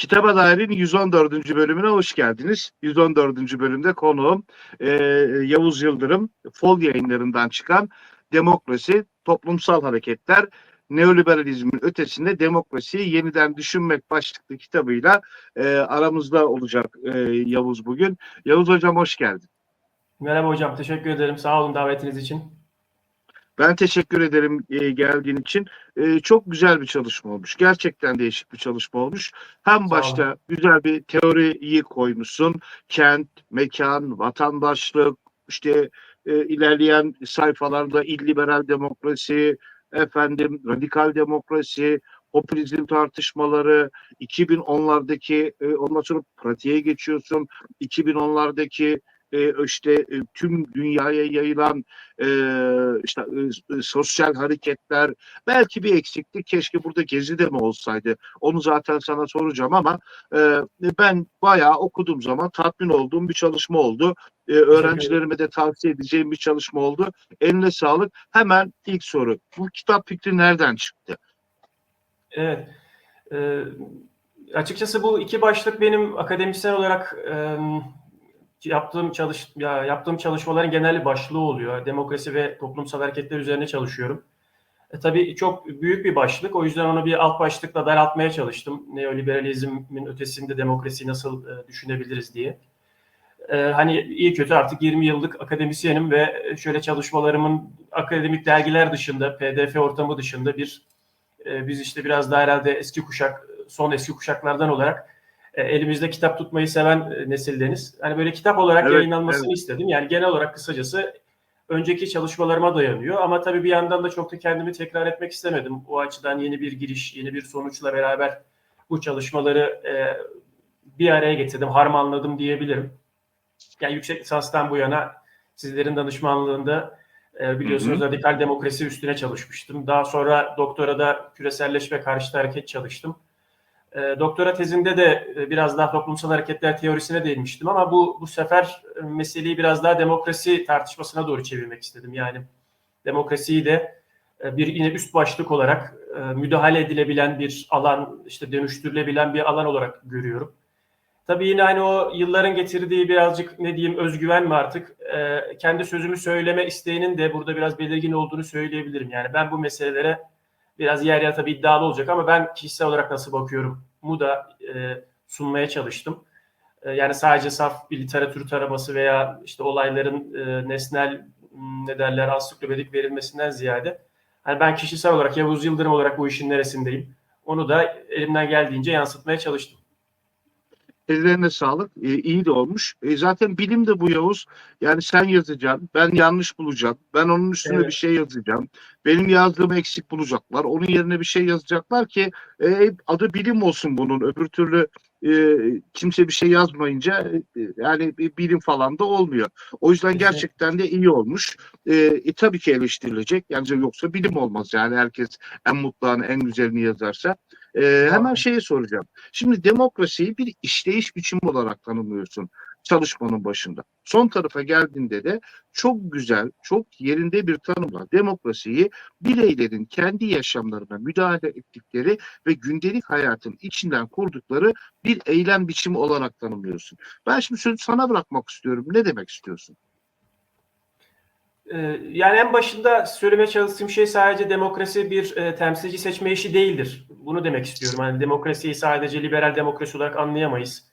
Kitaba Dair'in 114. bölümüne hoş geldiniz. 114. bölümde konuğum e, Yavuz Yıldırım, Fol yayınlarından çıkan Demokrasi, Toplumsal Hareketler, Neoliberalizmin ötesinde demokrasiyi yeniden düşünmek başlıklı kitabıyla e, aramızda olacak e, Yavuz bugün. Yavuz Hocam hoş geldin. Merhaba hocam, teşekkür ederim. Sağ olun davetiniz için. Ben teşekkür ederim e, geldiğin için. E, çok güzel bir çalışma olmuş. Gerçekten değişik bir çalışma olmuş. Hem başta güzel bir teoriyi koymuşsun. Kent, mekan, vatandaşlık, işte e, ilerleyen sayfalarda illiberal demokrasi, efendim radikal demokrasi, popülizm tartışmaları, 2010'lardaki e, ondan sonra pratiğe geçiyorsun. 2010'lardaki e, işte e, tüm dünyaya yayılan e, işte e, sosyal hareketler belki bir eksiklik keşke burada gezi de mi olsaydı onu zaten sana soracağım ama e, ben bayağı okuduğum zaman tatmin olduğum bir çalışma oldu. E, öğrencilerime de tavsiye edeceğim bir çalışma oldu. Eline sağlık. Hemen ilk soru. Bu kitap fikri nereden çıktı? Evet. Ee, açıkçası bu iki başlık benim akademisyen olarak e, yaptığım çalış ya yaptığım çalışmaların genel başlığı oluyor. Demokrasi ve toplumsal hareketler üzerine çalışıyorum. E, tabii çok büyük bir başlık. O yüzden onu bir alt başlıkla daraltmaya çalıştım. Neoliberalizmin ötesinde demokrasiyi nasıl e, düşünebiliriz diye. E, hani iyi kötü artık 20 yıllık akademisyenim ve şöyle çalışmalarımın akademik dergiler dışında, PDF ortamı dışında bir e, biz işte biraz daha herhalde eski kuşak, son eski kuşaklardan olarak e, elimizde kitap tutmayı seven e, nesildeniz. Hani böyle kitap olarak Evet, yayınlanmasını evet. istedim. Yani genel olarak kısacası önceki çalışmalarıma dayanıyor. Ama tabii bir yandan da çok da kendimi tekrar etmek istemedim. O açıdan yeni bir giriş, yeni bir sonuçla beraber bu çalışmaları e, bir araya getirdim, harmanladım diyebilirim. Yani yüksek lisanstan bu yana sizlerin danışmanlığında e, biliyorsunuz Hı radikal demokrasi üstüne çalışmıştım. Daha sonra doktorada küreselleşme karşıtı hareket çalıştım. E, doktora tezinde de e, biraz daha toplumsal hareketler teorisine değinmiştim ama bu bu sefer meseleyi biraz daha demokrasi tartışmasına doğru çevirmek istedim. Yani demokrasiyi de e, bir yine üst başlık olarak e, müdahale edilebilen bir alan, işte dönüştürülebilen bir alan olarak görüyorum. Tabii yine hani o yılların getirdiği birazcık ne diyeyim özgüven mi artık e, kendi sözümü söyleme isteğinin de burada biraz belirgin olduğunu söyleyebilirim. Yani ben bu meselelere biraz yer yer tabii iddialı olacak ama ben kişisel olarak nasıl bakıyorum mu da e, sunmaya çalıştım. E, yani sadece saf bir literatür taraması veya işte olayların e, nesnel ne derler ansiklopedik verilmesinden ziyade hani ben kişisel olarak Yavuz Yıldırım olarak bu işin neresindeyim onu da elimden geldiğince yansıtmaya çalıştım. Ellerine sağlık. E, iyi de olmuş. E, zaten bilim de bu Yavuz. Yani sen yazacaksın. Ben yanlış bulacağım. Ben onun üstüne Evet. bir şey yazacağım. Benim yazdığımı eksik bulacaklar. Onun yerine bir şey yazacaklar ki e, adı bilim olsun bunun. Öbür türlü e, kimse bir şey yazmayınca e, yani bir bilim falan da olmuyor. O yüzden gerçekten de iyi olmuş. E, e, tabii ki eleştirilecek. Yani yoksa bilim olmaz. Yani herkes en mutlağını, en güzelini yazarsa. E, hemen şeyi soracağım. Şimdi demokrasiyi bir işleyiş biçimi olarak tanımlıyorsun çalışmanın başında. Son tarafa geldiğinde de çok güzel, çok yerinde bir tanımla demokrasiyi bireylerin kendi yaşamlarına müdahale ettikleri ve gündelik hayatın içinden kurdukları bir eylem biçimi olarak tanımlıyorsun. Ben şimdi sözü sana bırakmak istiyorum. Ne demek istiyorsun? Ee, Yani en başında söylemeye çalıştığım şey sadece demokrasi bir e, temsilci seçme işi değildir. Bunu demek istiyorum. Hani demokrasiyi sadece liberal demokrasi olarak anlayamayız.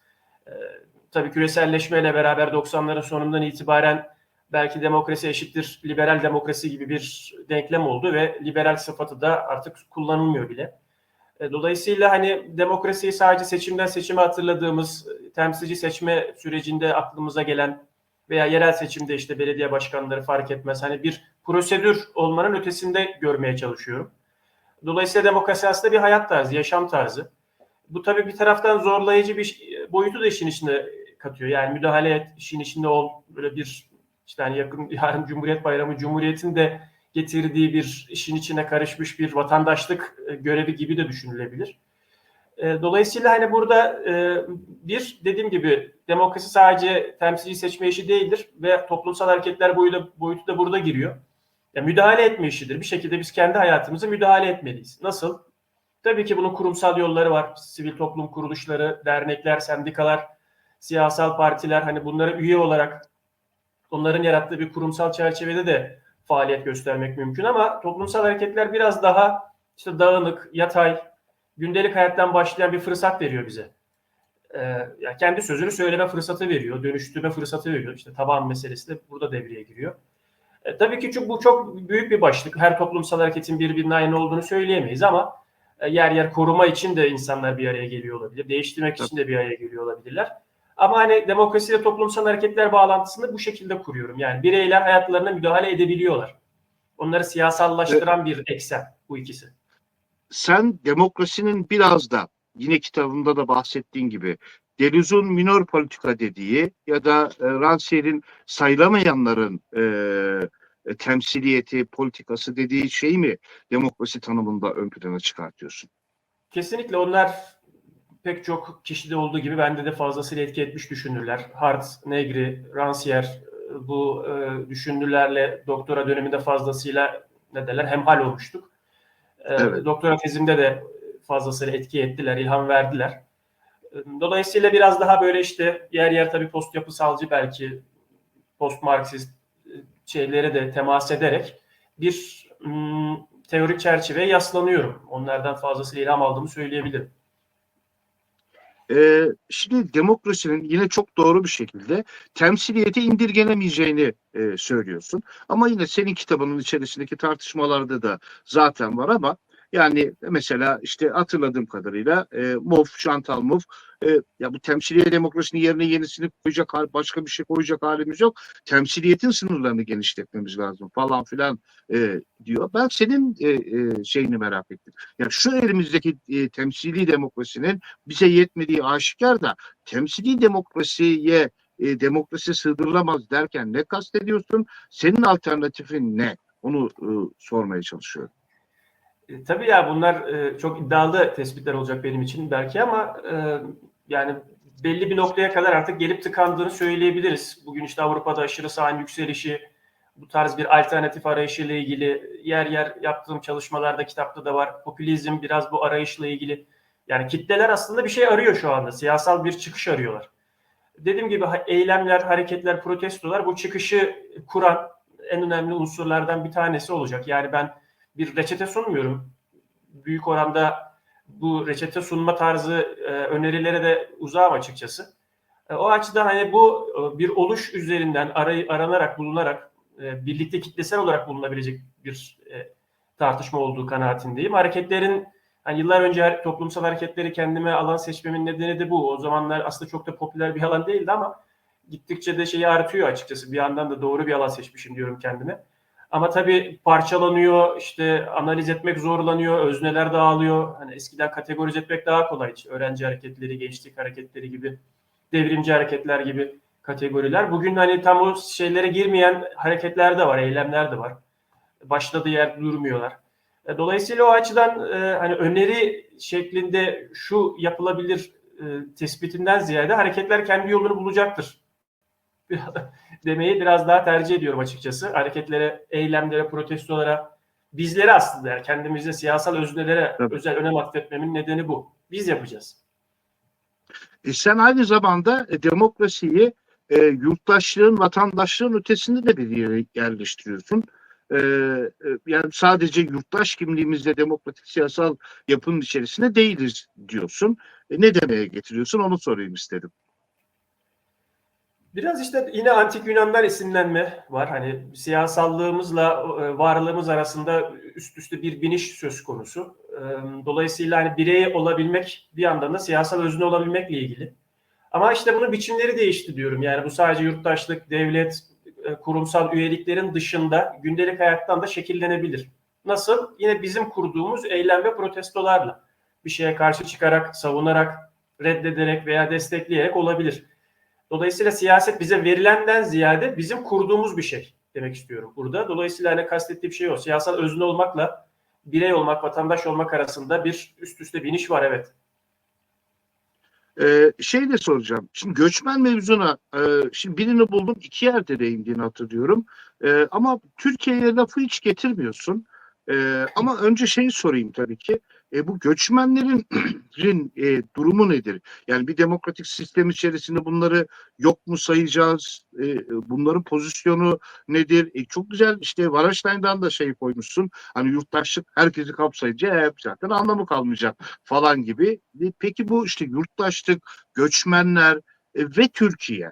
Tabii küreselleşmeyle beraber 90'ların sonundan itibaren belki demokrasi eşittir liberal demokrasi gibi bir denklem oldu ve liberal sıfatı da artık kullanılmıyor bile. E, Dolayısıyla hani demokrasiyi sadece seçimden seçime hatırladığımız e, temsilci seçme sürecinde aklımıza gelen veya yerel seçimde işte belediye başkanları fark etmez. Hani bir prosedür olmanın ötesinde görmeye çalışıyorum. Dolayısıyla demokrasi aslında bir hayat tarzı, yaşam tarzı. Bu tabii bir taraftan zorlayıcı bir boyutu da işin içine katıyor. Yani müdahale et, işin içinde ol, böyle bir işte hani yakın yarın Cumhuriyet Bayramı, Cumhuriyet'in de getirdiği bir işin içine karışmış bir vatandaşlık e, görevi gibi de düşünülebilir. E, Dolayısıyla hani burada e, bir dediğim gibi demokrasi sadece temsilci seçme işi değildir ve toplumsal hareketler boyutu, boyutu da burada giriyor. Ya müdahale etme işidir. Bir şekilde biz kendi hayatımıza müdahale etmeliyiz. Nasıl? Tabii ki bunun kurumsal yolları var. Sivil toplum kuruluşları, dernekler, sendikalar, siyasal partiler hani bunlara üye olarak onların yarattığı bir kurumsal çerçevede de faaliyet göstermek mümkün ama toplumsal hareketler biraz daha işte dağınık, yatay, gündelik hayattan başlayan bir fırsat veriyor bize. Ee, ya kendi sözünü söyleme fırsatı veriyor, dönüştürme fırsatı veriyor. İşte taban meselesi de burada devreye giriyor. E, tabii ki çok, bu çok büyük bir başlık. Her toplumsal hareketin birbirine aynı olduğunu söyleyemeyiz ama yer yer koruma için de insanlar bir araya geliyor olabilir. Değiştirmek için de bir araya geliyor olabilirler. Ama hani demokrasi ve toplumsal hareketler bağlantısını bu şekilde kuruyorum. Yani bireyler hayatlarına müdahale edebiliyorlar. Onları siyasallaştıran bir eksen bu ikisi. Sen demokrasinin biraz da yine kitabında da bahsettiğin gibi Deleuze'un minor politika dediği ya da e, Rancière'in sayılamayanların e, e, temsiliyeti, politikası dediği şeyi mi demokrasi tanımında ön plana çıkartıyorsun? Kesinlikle onlar pek çok kişide olduğu gibi bende de fazlasıyla etki etmiş düşünürler. Hart, Negri, Rancière e, bu e, düşünürlerle doktora döneminde fazlasıyla ne derler hemhal olmuştuk. E, Evet. Doktora tezimde de fazlasıyla etki ettiler, ilham verdiler. E, Dolayısıyla biraz daha böyle işte yer yer tabii post yapısalcı belki post Marksist şeylere de temas ederek bir mm, teorik çerçeveye yaslanıyorum. Onlardan fazlasıyla ilham aldığımı söyleyebilirim. Ee, şimdi demokrasinin yine çok doğru bir şekilde temsiliyeti indirgenemeyeceğini e, söylüyorsun. Ama yine senin kitabının içerisindeki tartışmalarda da zaten var ama yani mesela işte hatırladığım kadarıyla e, MOF, Chantal MOF e, ya bu temsiliye demokrasinin yerine yenisini koyacak hal- başka bir şey koyacak halimiz yok. Temsiliyetin sınırlarını genişletmemiz lazım falan filan e, diyor. Ben senin e, e, şeyini merak ettim. Ya şu elimizdeki e, temsili demokrasinin bize yetmediği aşikar da temsili demokrasiye e, demokrasi sığdırılamaz derken ne kastediyorsun? Senin alternatifin ne? Onu e, sormaya çalışıyorum. E, tabii ya bunlar e, çok iddialı tespitler olacak benim için belki ama e, yani belli bir noktaya kadar artık gelip tıkandığını söyleyebiliriz. Bugün işte Avrupa'da aşırı sağın yükselişi, bu tarz bir alternatif arayışıyla ilgili yer yer yaptığım çalışmalarda kitapta da var. Popülizm biraz bu arayışla ilgili. Yani kitleler aslında bir şey arıyor şu anda. Siyasal bir çıkış arıyorlar. Dediğim gibi eylemler, hareketler, protestolar bu çıkışı kuran en önemli unsurlardan bir tanesi olacak. Yani ben bir reçete sunmuyorum. Büyük oranda bu reçete sunma tarzı e, önerilere de uzağım açıkçası. E, o açıdan hani bu e, bir oluş üzerinden aray, aranarak, bulunarak e, birlikte kitlesel olarak bulunabilecek bir e, tartışma olduğu kanaatindeyim. Hareketlerin hani yıllar önce toplumsal hareketleri kendime alan seçmemin nedeni de bu. O zamanlar aslında çok da popüler bir alan değildi ama gittikçe de şeyi artıyor açıkçası. Bir yandan da doğru bir alan seçmişim diyorum kendime. Ama tabii parçalanıyor, işte analiz etmek zorlanıyor, özneler dağılıyor. Hani eskiden kategorize etmek daha kolay. Öğrenci hareketleri, gençlik hareketleri gibi, devrimci hareketler gibi kategoriler. Bugün hani tam o şeylere girmeyen hareketler de var, eylemler de var. Başladığı yer durmuyorlar. E, Dolayısıyla o açıdan e, hani öneri şeklinde şu yapılabilir e, tespitinden ziyade hareketler kendi yolunu bulacaktır demeyi biraz daha tercih ediyorum açıkçası. Hareketlere, eylemlere, protestolara, bizlere aslında yani kendimizde siyasal öznelere Tabii. özel önem atfetmemin nedeni bu. Biz yapacağız. E sen aynı zamanda e, demokrasiyi e, yurttaşlığın, vatandaşlığın ötesinde de bir yere yerleştiriyorsun. E, e, yani sadece yurttaş kimliğimizle demokratik siyasal yapının içerisinde değiliz diyorsun. E, ne demeye getiriyorsun onu sorayım istedim. Biraz işte yine antik Yunan'dan esinlenme var. Hani siyasallığımızla e, varlığımız arasında üst üste bir biniş söz konusu. E, Dolayısıyla hani birey olabilmek bir yandan da siyasal özne olabilmekle ilgili. Ama işte bunun biçimleri değişti diyorum. Yani bu sadece yurttaşlık, devlet, e, kurumsal üyeliklerin dışında gündelik hayattan da şekillenebilir. Nasıl? Yine bizim kurduğumuz eylem ve protestolarla. Bir şeye karşı çıkarak, savunarak, reddederek veya destekleyerek olabilir. Dolayısıyla siyaset bize verilenden ziyade bizim kurduğumuz bir şey demek istiyorum burada. Dolayısıyla hani kastettiğim şey o. Siyasal özne olmakla birey olmak, vatandaş olmak arasında bir üst üste biniş var evet. Ee, şey de soracağım. Şimdi göçmen mevzuna e, şimdi birini buldum iki yerde değindiğini hatırlıyorum. E, ama Türkiye'ye lafı hiç getirmiyorsun. E, ama önce şeyi sorayım tabii ki. E, bu göçmenlerin e, durumu nedir? Yani bir demokratik sistem içerisinde bunları yok mu sayacağız? E, bunların pozisyonu nedir? E, çok güzel işte Wallerstein'dan da şey koymuşsun. Hani yurttaşlık herkesi kapsayınca e, zaten anlamı kalmayacak falan gibi. E, peki bu işte yurttaşlık, göçmenler e, ve Türkiye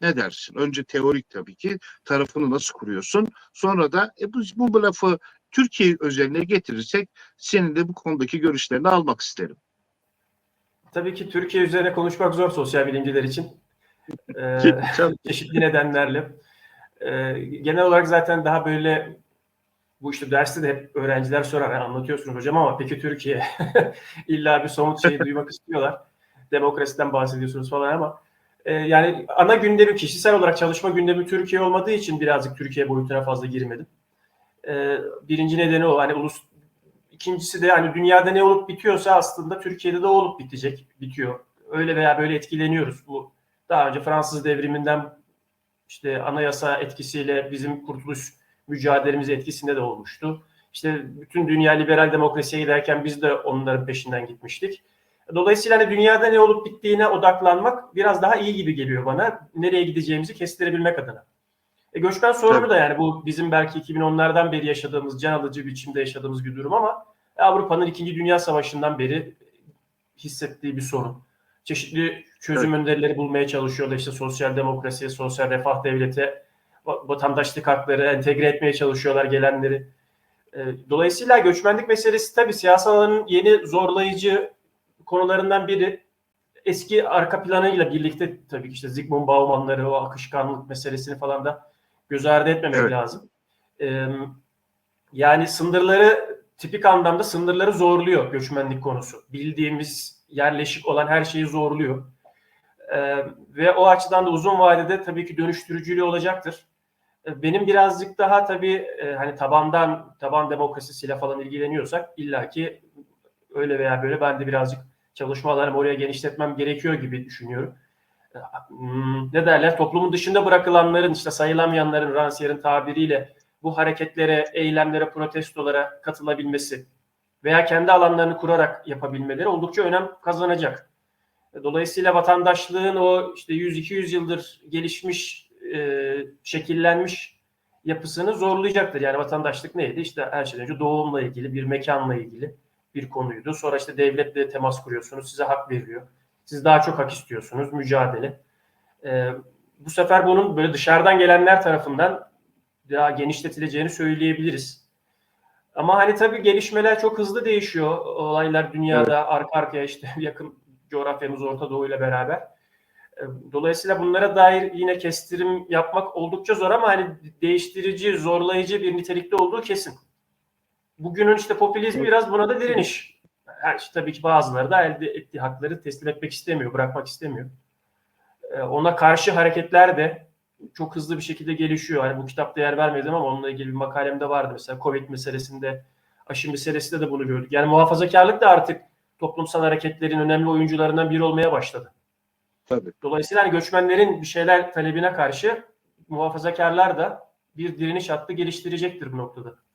ne dersin? Önce teorik tabii ki tarafını nasıl kuruyorsun? Sonra da e, bu, bu lafı Türkiye özeline getirirsek senin de bu konudaki görüşlerini almak isterim. Tabii ki Türkiye üzerine konuşmak zor sosyal bilimciler için. Ee, çeşitli nedenlerle. Ee, genel olarak zaten daha böyle bu işte derste de hep öğrenciler sorar. "Yani anlatıyorsunuz hocam ama peki Türkiye illa bir somut şey duymak istiyorlar. Demokrasiden bahsediyorsunuz falan ama e, yani ana gündemi kişisel olarak çalışma gündemi Türkiye olmadığı için birazcık Türkiye boyutuna fazla girmedim. Ee, birinci nedeni o. Hani ulus İkincisi de hani dünyada ne olup bitiyorsa aslında Türkiye'de de olup bitecek, bitiyor. Öyle veya böyle etkileniyoruz. Bu daha önce Fransız devriminden işte anayasa etkisiyle bizim kurtuluş mücadelemiz etkisinde de olmuştu. İşte bütün dünya liberal demokrasiye giderken biz de onların peşinden gitmiştik. Dolayısıyla hani dünyada ne olup bittiğine odaklanmak biraz daha iyi gibi geliyor bana. Nereye gideceğimizi kestirebilmek adına. E, göçmen sorunu Tabii. da yani bu bizim belki 2010'lardan beri yaşadığımız, can alıcı biçimde yaşadığımız bir durum ama Avrupa'nın 2. Dünya Savaşı'ndan beri hissettiği bir sorun. Çeşitli çözüm önerileri bulmaya çalışıyorlar. İşte sosyal demokrasi, sosyal refah devleti, va- vatandaşlık hakları entegre etmeye çalışıyorlar gelenleri. E, Dolayısıyla göçmenlik meselesi tabii siyasal alanın yeni zorlayıcı konularından biri. Eski arka planıyla birlikte tabii ki işte Zygmunt Bauman'ları, o akışkanlık meselesini falan da göz ardı etmemek Evet. lazım. Ee, yani sınırları tipik anlamda sınırları zorluyor göçmenlik konusu. Bildiğimiz yerleşik olan her şeyi zorluyor. Ee, ve o açıdan da uzun vadede tabii ki dönüştürücülüğü olacaktır. Ee, Benim birazcık daha tabii e, hani tabandan taban demokrasisiyle falan ilgileniyorsak illaki öyle veya böyle ben de birazcık çalışma alanımı oraya genişletmem gerekiyor gibi düşünüyorum. Ne derler? Toplumun dışında bırakılanların işte sayılamayanların Rancière'in tabiriyle bu hareketlere, eylemlere, protestolara katılabilmesi veya kendi alanlarını kurarak yapabilmeleri oldukça önem kazanacak. Dolayısıyla vatandaşlığın o işte 100-200 yıldır gelişmiş, e, şekillenmiş yapısını zorlayacaktır. Yani vatandaşlık neydi? İşte her şeyden önce doğumla ilgili, bir mekanla ilgili bir konuydu. Sonra işte devletle temas kuruyorsunuz, size hak veriyor. Siz daha çok hak istiyorsunuz, mücadele. E, bu sefer bunun böyle dışarıdan gelenler tarafından daha genişletileceğini söyleyebiliriz. Ama hani tabii gelişmeler çok hızlı değişiyor. Olaylar dünyada arka arkaya işte yakın coğrafyamız Orta Doğu ile beraber. E, Dolayısıyla bunlara dair yine kestirim yapmak oldukça zor ama hani değiştirici, zorlayıcı bir nitelikte olduğu kesin. Bugünün işte popülizmi biraz buna da direniş. Her şey tabii ki bazıları da elde ettiği hakları teslim etmek istemiyor, bırakmak istemiyor. E, Ona karşı hareketler de çok hızlı bir şekilde gelişiyor. Hani bu kitapta yer vermedim ama onunla ilgili bir makalemde vardı. Mesela Covid meselesinde, aşı meselesinde de bunu gördük. Yani muhafazakarlık da artık toplumsal hareketlerin önemli oyuncularından biri olmaya başladı. Tabii. Dolayısıyla hani göçmenlerin bir şeyler talebine karşı muhafazakarlar da bir direniş hattı geliştirecektir bu noktada.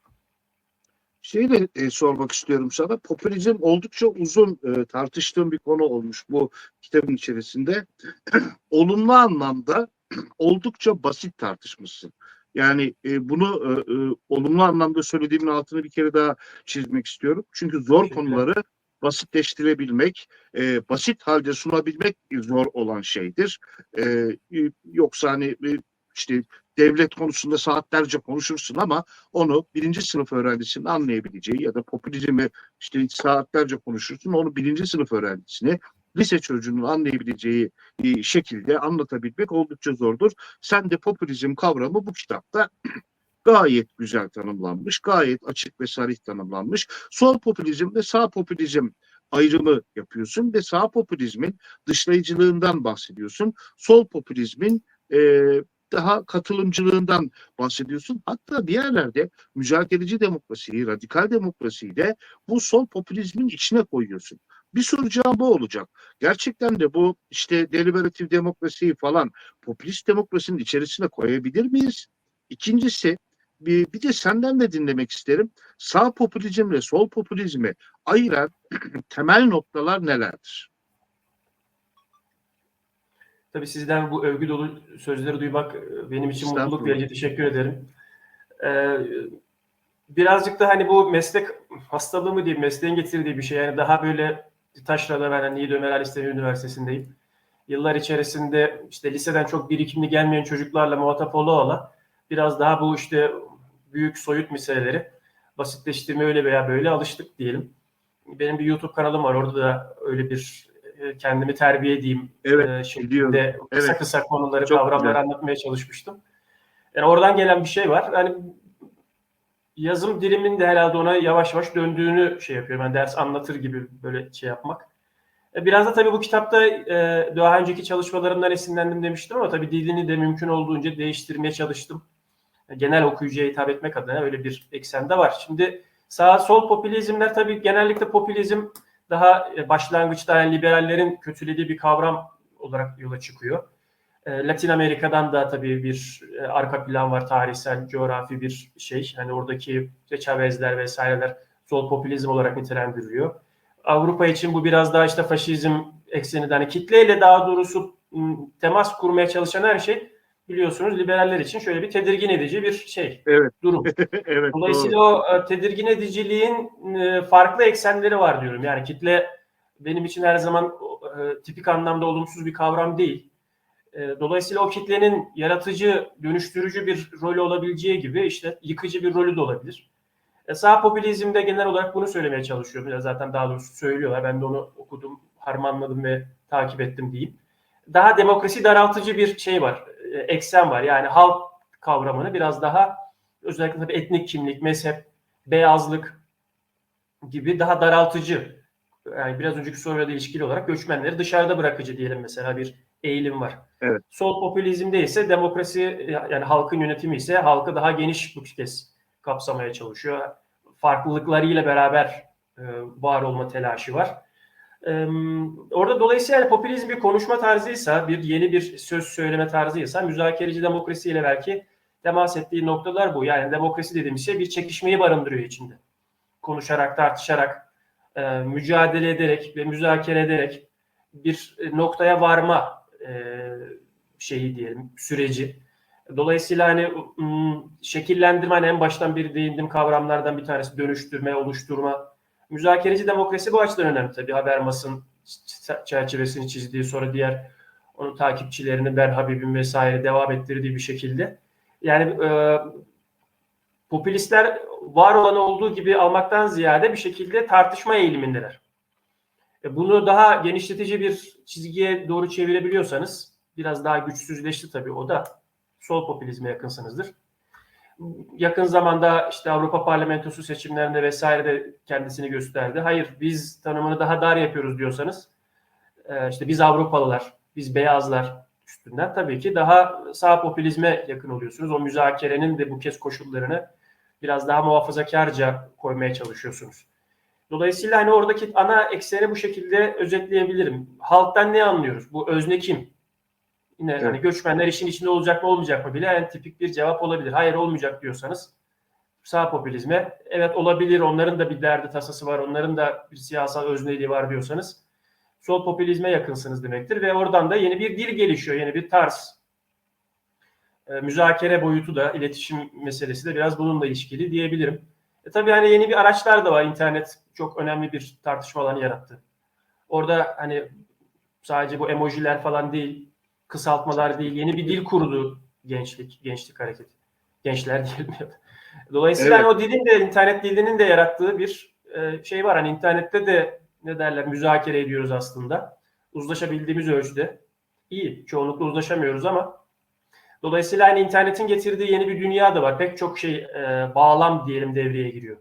Şeyi de e, sormak istiyorum sana. Popülizm oldukça uzun e, tartıştığım bir konu olmuş bu kitabın içerisinde. Olumlu anlamda oldukça basit tartışmışsın. Yani e, bunu e, e, olumlu anlamda söylediğimin altını bir kere daha çizmek istiyorum. Çünkü zor konuları basitleştirebilmek, e, basit halde sunabilmek zor olan şeydir. E, e, yoksa hani e, işte devlet konusunda saatlerce konuşursun ama onu birinci sınıf öğrencisinin anlayabileceği ya da popülizmi işte saatlerce konuşursun onu birinci sınıf öğrencisine lise çocuğunun anlayabileceği e, şekilde anlatabilmek oldukça zordur. Sen de popülizm kavramı bu kitapta gayet güzel tanımlanmış, gayet açık ve sarih tanımlanmış. Sol popülizm ve sağ popülizm ayrımı yapıyorsun ve sağ popülizmin dışlayıcılığından bahsediyorsun. Sol popülizmin e, daha katılımcılığından bahsediyorsun. Hatta bir yerlerde demokrasiyi, radikal demokrasiyi de bu sol popülizmin içine koyuyorsun. Bir soracağım bu olacak. Gerçekten de bu işte deliberatif demokrasiyi falan popülist demokrasinin içerisine koyabilir miyiz? İkincisi bir, bir de senden de dinlemek isterim. Sağ popülizmle sol popülizmi ayıran temel noktalar nelerdir? Tabii sizden bu övgü dolu sözleri duymak e, benim için mutluluk verici. Teşekkür ederim. Ee, birazcık da hani bu meslek hastalığı mı diyeyim, mesleğin getirdiği bir şey. Yani daha böyle taşrada ben hani Ömer Ali İstemi Üniversitesi'ndeyim. Yıllar içerisinde işte liseden çok birikimli gelmeyen çocuklarla muhatap ola ola biraz daha bu işte büyük soyut meseleleri basitleştirme öyle veya böyle alıştık diyelim. Benim bir YouTube kanalım var. Orada da öyle bir kendimi terbiye edeyim Evet, e, şeklinde kısa Evet. kısa konuları, Çok kavramları güzel. anlatmaya çalışmıştım. Yani oradan gelen bir şey var. Hani yazım dilimin de herhalde ona yavaş yavaş döndüğünü şey yapıyorum. Yani ders anlatır gibi böyle şey yapmak. E, Biraz da tabii bu kitapta e, daha önceki çalışmalarımdan esinlendim demiştim ama tabii dilini de mümkün olduğunca değiştirmeye çalıştım. E, Genel okuyucuya hitap etmek adına öyle bir eksende var. Şimdi sağ sol popülizmler tabii genellikle popülizm daha e, başlangıçta yani liberallerin kötülediği bir kavram olarak yola çıkıyor. E, Latin Amerika'dan da tabii bir e, arka plan var, tarihsel, coğrafi bir şey. Hani oradaki Chavez'ler vesaireler sol popülizm olarak nitelendiriliyor. Avrupa için bu biraz daha işte faşizm ekseni hani kitleyle daha doğrusu m, temas kurmaya çalışan her şey biliyorsunuz liberaller için şöyle bir tedirgin edici bir şey Evet. durum. evet, Dolayısıyla doğru. o e, tedirgin ediciliğin e, farklı eksenleri var diyorum. Yani kitle benim için her zaman e, tipik anlamda olumsuz bir kavram değil. Dolayısıyla o kitlenin yaratıcı, dönüştürücü bir rolü olabileceği gibi işte yıkıcı bir rolü de olabilir. E, sağ popülizmde genel olarak bunu söylemeye çalışıyorum. Ya zaten daha doğrusu söylüyorlar. Ben de onu okudum, harmanladım ve takip ettim diyeyim. Daha demokrasi daraltıcı bir şey var, eksen var. Yani halk kavramını biraz daha özellikle tabii etnik kimlik, mezhep, beyazlık gibi daha daraltıcı yani biraz önceki soruyla ilişkili olarak göçmenleri dışarıda bırakıcı diyelim mesela bir eğilim var. Evet. Sol popülizmde ise demokrasi yani halkın yönetimi ise halkı daha geniş bu kez kapsamaya çalışıyor. Farklılıklarıyla beraber e, var olma telaşı var. E, orada dolayısıyla yani popülizm bir konuşma tarzıysa, bir yeni bir söz söyleme tarzıysa müzakereci demokrasiyle belki temas ettiği noktalar bu. Yani demokrasi dediğimiz şey bir çekişmeyi barındırıyor içinde. Konuşarak, tartışarak, e, mücadele ederek ve müzakere ederek bir noktaya varma e, şeyi diyelim, süreci. Dolayısıyla hani şekillendirme hani en baştan bir değindiğim kavramlardan bir tanesi dönüştürme, oluşturma. Müzakereci demokrasi bu açıdan önemli tabii. Habermas'ın çerçevesini çizdiği sonra diğer onun takipçilerini Ben Habib'in vesaire devam ettirdiği bir şekilde. Yani e, popülistler var olanı olduğu gibi almaktan ziyade bir şekilde tartışma eğilimindeler. E, bunu daha genişletici bir çizgiye doğru çevirebiliyorsanız biraz daha güçsüzleşti tabii o da sol popülizme yakınsınızdır. Yakın zamanda işte Avrupa Parlamentosu seçimlerinde vesaire de kendisini gösterdi. Hayır biz tanımını daha dar yapıyoruz diyorsanız e, işte biz Avrupalılar, biz beyazlar üstünden tabii ki daha sağ popülizme yakın oluyorsunuz. O müzakerenin de bu kez koşullarını biraz daha muhafazakarca koymaya çalışıyorsunuz. Dolayısıyla hani oradaki ana ekseni bu şekilde özetleyebilirim. Halktan ne anlıyoruz? Bu özne kim? Yine Evet. hani göçmenler işin içinde olacak mı olmayacak mı bile en tipik bir cevap olabilir. Hayır olmayacak diyorsanız sağ popülizme evet olabilir onların da bir derdi tasası var onların da bir siyasal özneliği var diyorsanız sol popülizme yakınsınız demektir ve oradan da yeni bir dil gelişiyor yeni bir tarz e, müzakere boyutu da iletişim meselesi de biraz bununla ilişkili diyebilirim. E tabii hani yeni bir araçlar da var. İnternet çok önemli bir tartışma alanı yarattı. Orada hani sadece bu emojiler falan değil, kısaltmalar değil, yeni bir dil kurdu gençlik, gençlik hareketi. Gençler diyelim ya. Dolayısıyla Evet. o dilin de internet dilinin de yarattığı bir e, şey var. Hani internette de ne derler müzakere ediyoruz aslında. Uzlaşabildiğimiz ölçüde. iyi. Çoğunlukla uzlaşamıyoruz ama Dolayısıyla hani internetin getirdiği yeni bir dünya da var. Pek çok şey e, bağlam diyelim devreye giriyor.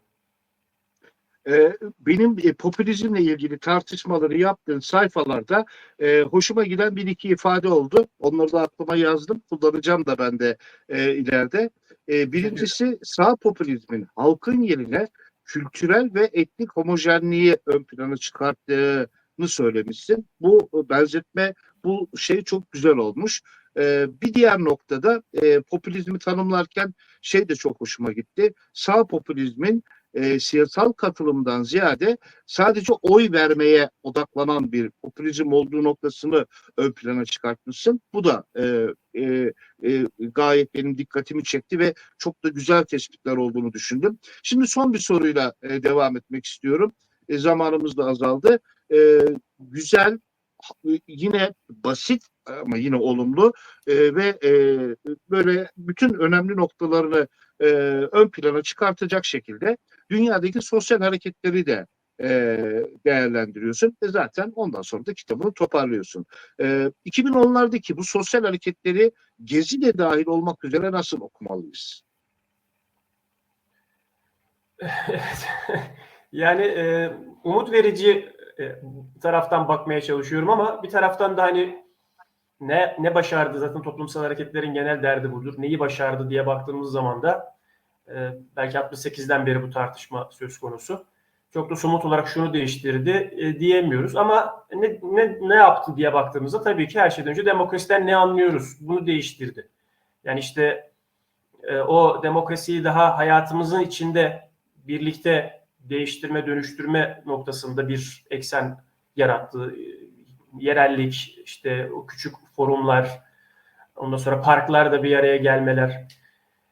Ee, benim e, popülizmle ilgili tartışmaları yaptığım sayfalarda e, hoşuma giden bir iki ifade oldu. Onları da aklıma yazdım. Kullanacağım da ben de e, ileride. Birincisi sağ popülizmin halkın yerine kültürel ve etnik homojenliği ön plana çıkarttığını söylemişsin. Bu benzetme, bu şey çok güzel olmuş. Bir diğer noktada popülizmi tanımlarken şey de çok hoşuma gitti. Sağ popülizmin e, siyasal katılımdan ziyade sadece oy vermeye odaklanan bir popülizm olduğu noktasını ön plana çıkartmışsın. Bu da e, e, e, gayet benim dikkatimi çekti ve çok da güzel tespitler olduğunu düşündüm. Şimdi son bir soruyla e, devam etmek istiyorum. E, zamanımız da azaldı. E, güzel, yine basit ama yine olumlu e, ve e, böyle bütün önemli noktalarını e, ön plana çıkartacak şekilde dünyadaki sosyal hareketleri de e, değerlendiriyorsun ve zaten ondan sonra da kitabını toparlıyorsun. E, 2010'lardaki bu sosyal hareketleri Gezi de dahil olmak üzere nasıl okumalıyız? yani e, umut verici e, taraftan bakmaya çalışıyorum ama bir taraftan da hani ne ne başardı zaten toplumsal hareketlerin genel derdi budur. Neyi başardı diye baktığımız zaman da e, belki 68'den beri bu tartışma söz konusu. Çok da somut olarak şunu değiştirdi e, diyemiyoruz ama ne, ne ne yaptı diye baktığımızda tabii ki her şeyden önce demokrasiden ne anlıyoruz? Bunu değiştirdi. Yani işte e, o demokrasiyi daha hayatımızın içinde birlikte değiştirme, dönüştürme noktasında bir eksen yarattı. Yerellik, işte o küçük forumlar, ondan sonra parklarda bir araya gelmeler.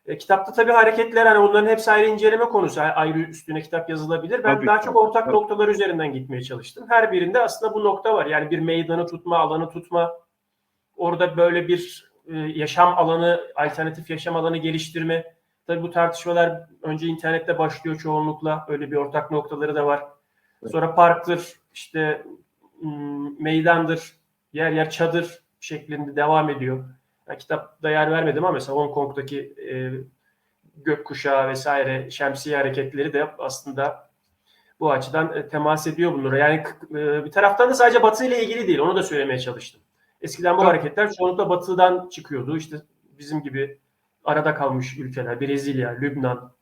E, kitapta tabii hareketler hani onların hepsi ayrı inceleme konusu. Ayrı üstüne kitap yazılabilir. Ben Tabii daha çok ortak Tabii. noktalar üzerinden gitmeye çalıştım. Her birinde aslında bu nokta var. Yani bir meydanı tutma, alanı tutma. Orada böyle bir e, yaşam alanı, alternatif yaşam alanı geliştirme. Tabii bu tartışmalar önce internette başlıyor çoğunlukla. Öyle bir ortak noktaları da var. Sonra parktır, işte meydandır, yer yer çadır şeklinde devam ediyor. Yani kitapta yer vermedim ama mesela Hong Kong'daki e, gökkuşağı vesaire şemsiye hareketleri de aslında bu açıdan e, temas ediyor bunlara. Yani e, bir taraftan da sadece Batı ile ilgili değil. Onu da söylemeye çalıştım. Eskiden bu Tabii. hareketler çoğunlukla Batı'dan çıkıyordu. İşte bizim gibi arada kalmış ülkeler, Brezilya, Lübnan.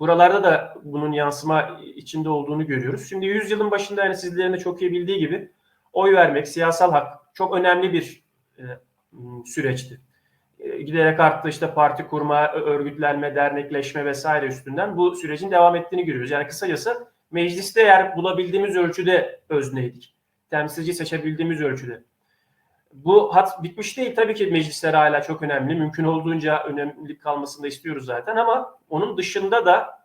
Buralarda da bunun yansıma içinde olduğunu görüyoruz. Şimdi yüzyılın başında yani sizlerin de çok iyi bildiği gibi oy vermek, siyasal hak çok önemli bir e, süreçti. E, giderek arttı işte parti kurma, örgütlenme, dernekleşme vesaire üstünden bu sürecin devam ettiğini görüyoruz. Yani kısacası mecliste eğer bulabildiğimiz ölçüde özneydik. Temsilci seçebildiğimiz ölçüde. Bu hat bitmiş değil. Tabii ki meclisler hala çok önemli. Mümkün olduğunca önemli kalmasını da istiyoruz zaten ama onun dışında da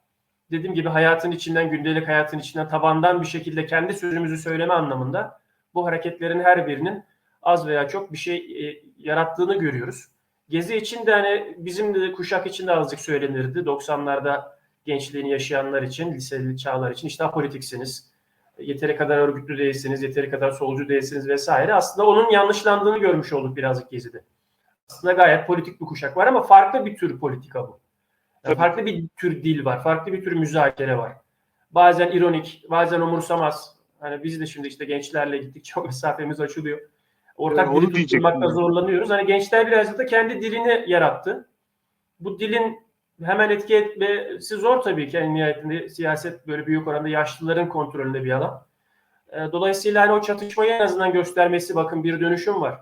dediğim gibi hayatın içinden, gündelik hayatın içinden tabandan bir şekilde kendi sözümüzü söyleme anlamında bu hareketlerin her birinin az veya çok bir şey e, yarattığını görüyoruz. Gezi için de hani bizim de kuşak için de azıcık söylenirdi. 90'larda gençliğini yaşayanlar için, liseli çağlar için işte apolitiksiniz, yeteri kadar örgütlü değilsiniz, yeteri kadar solcu değilsiniz vesaire. Aslında onun yanlışlandığını görmüş olduk birazcık Gezi'de. Aslında gayet politik bir kuşak var ama farklı bir tür politika bu. Yani farklı bir tür dil var, farklı bir tür müzakere var. Bazen ironik, bazen umursamaz. Hani biz de şimdi işte gençlerle gittik, çok mesafemiz açılıyor. Ortak onu dili tutturmakta zorlanıyoruz. Hani gençler birazcık da kendi dilini yarattı. Bu dilin hemen etki etmesi zor tabii ki. En nihayetinde siyaset böyle büyük oranda yaşlıların kontrolünde bir alan. E, Dolayısıyla hani o çatışmayı en azından göstermesi bakın bir dönüşüm var.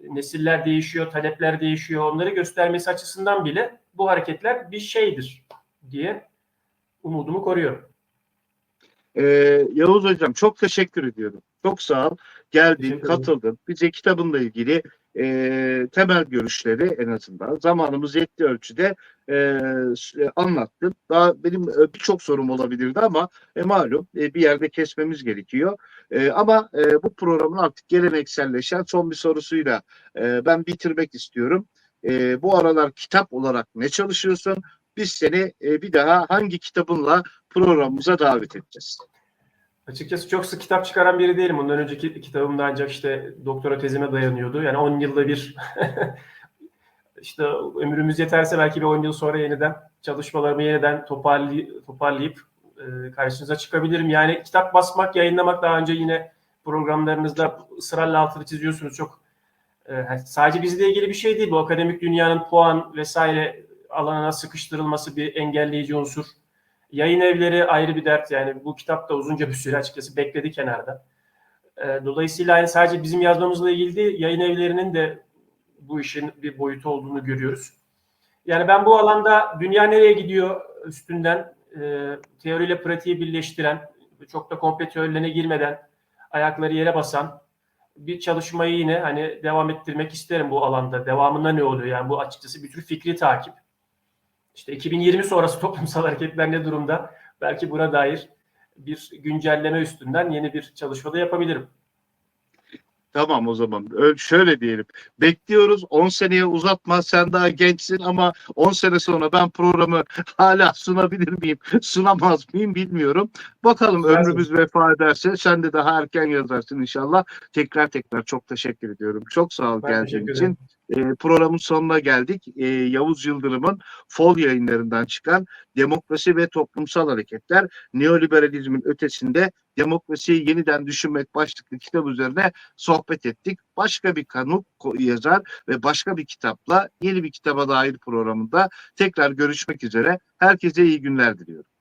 Nesiller değişiyor, talepler değişiyor. Onları göstermesi açısından bile bu hareketler bir şeydir diye umudumu koruyorum. Ee, Yavuz Hocam çok teşekkür ediyorum. Çok sağ ol. Geldin, katıldın. Bize kitabınla ilgili e, temel görüşleri en azından zamanımız yettiği ölçüde e, s- anlattın. Daha benim e, birçok sorum olabilirdi ama e, malum e, bir yerde kesmemiz gerekiyor. E, ama e, bu programın artık gelenekselleşen son bir sorusuyla e, ben bitirmek istiyorum. E, bu aralar kitap olarak ne çalışıyorsun? Biz seni e, bir daha hangi kitabınla programımıza davet edeceğiz? Açıkçası çok sık kitap çıkaran biri değilim. Bundan önceki kitabımda ancak işte doktora tezime dayanıyordu. Yani 10 yılda bir işte ömrümüz yeterse belki bir 10 yıl sonra yeniden çalışmalarımı yeniden toparlay toparlayıp e, karşınıza çıkabilirim. Yani kitap basmak, yayınlamak daha önce yine programlarınızda ısrarla altını çiziyorsunuz. Çok e, sadece bizle ilgili bir şey değil. Bu akademik dünyanın puan vesaire alanına sıkıştırılması bir engelleyici unsur. Yayın evleri ayrı bir dert yani bu kitap da uzunca bir süre açıkçası bekledi kenarda. Ee, Dolayısıyla yani sadece bizim yazmamızla ilgili değil, yayın evlerinin de bu işin bir boyutu olduğunu görüyoruz. Yani ben bu alanda dünya nereye gidiyor üstünden e, teoriyle pratiği birleştiren, çok da komple teorilerine girmeden ayakları yere basan bir çalışmayı yine hani devam ettirmek isterim bu alanda. Devamında ne oluyor? Yani bu açıkçası bir tür fikri takip. İşte 2020 sonrası toplumsal hareketler ne durumda? Belki buna dair bir güncelleme üstünden yeni bir çalışma da yapabilirim. Tamam o zaman. Öyle, şöyle diyelim. Bekliyoruz. 10 seneye uzatma. Sen daha gençsin ama 10 sene sonra ben programı hala sunabilir miyim? Sunamaz mıyım bilmiyorum. Bakalım Yazın. ömrümüz vefa ederse sen de daha erken yazarsın inşallah. Tekrar tekrar çok teşekkür ediyorum. Çok sağ ol geldiğin için. E, programın sonuna geldik. E, Yavuz Yıldırım'ın Fol yayınlarından çıkan Demokrasi ve Toplumsal Hareketler Neoliberalizmin Ötesinde Demokrasiyi Yeniden Düşünmek başlıklı kitap üzerine sohbet ettik. Başka bir kanuk ko- yazar ve başka bir kitapla yeni bir kitaba dair programında tekrar görüşmek üzere. Herkese iyi günler diliyorum.